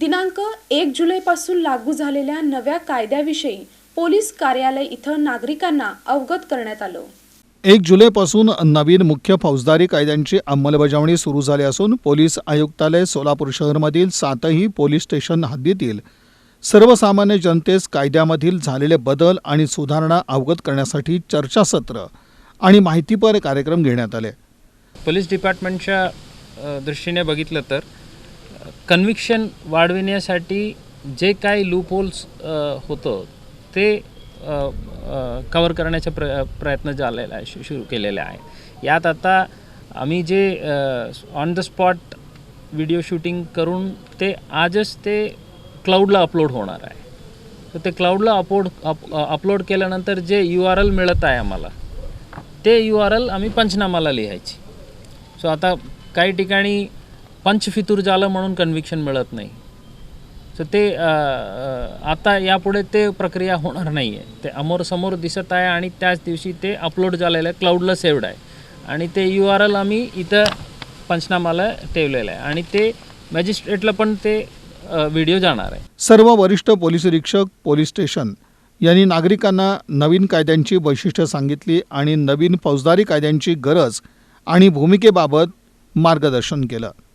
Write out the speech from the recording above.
दिनांक एक जुलैपासून लागू झालेल्या नव्या कायद्याविषयी पोलीस कार्यालय इथं नागरिकांना अवगत करण्यात आलं. एक जुलैपासून नवीन मुख्य फौजदारी कायद्यांची अंमलबजावणी सुरू झाली असून पोलीस आयुक्तालय सोलापूर शहरमधील सातही पोलीस स्टेशन हद्दीतील सर्वसामान्य जनतेस कायद्यामधील झालेले बदल आणि सुधारणा अवगत करण्यासाठी चर्चासत्र आणि माहितीपर कार्यक्रम घेण्यात आले. पोलीस डिपार्टमेंटच्या दृष्टीने बघितलं तर कन्व्हिक्शन वाढविण्यासाठी जे काही लूपहोल्स होतं ते कवर करण्याचा प्र प्रयत्न झालेला आहे सुरू केलेला आहे. यात आता आम्ही जे on the spot video shooting करून ते आजच ते क्लाउडला अपलोड होणार आहे. तर ते क्लाउडला अपलोड अप अपलोड केल्यानंतर जे यू आर एल मिळत आहे आम्हाला ते यू आर एल आम्ही पंचनामाला लिहायची. सो आता काही ठिकाणी पंचफितूर झालं म्हणून कन्व्हिक्शन मिळत नाही. तर ते आता यापुढे ते प्रक्रिया होणार नाही आहे ते अमोरसमोर दिसत आहे आणि त्याच दिवशी ते अपलोड झालेलं आहे क्लाउडला सेव्ड आहे. आणि ते यू आर एल आम्ही इथं पंचनामाला ठेवलेलं आहे. आणि ते मॅजिस्ट्रेटला पण ते व्हिडिओ जाणार आहे. सर्व वरिष्ठ पोलीस निरीक्षक पोलीस स्टेशन यांनी नागरिकांना नवीन कायद्यांची वैशिष्ट्य सांगितली आणि नवीन फौजदारी कायद्यांची गरज आणि भूमिकेबाबत मार्गदर्शन केलं.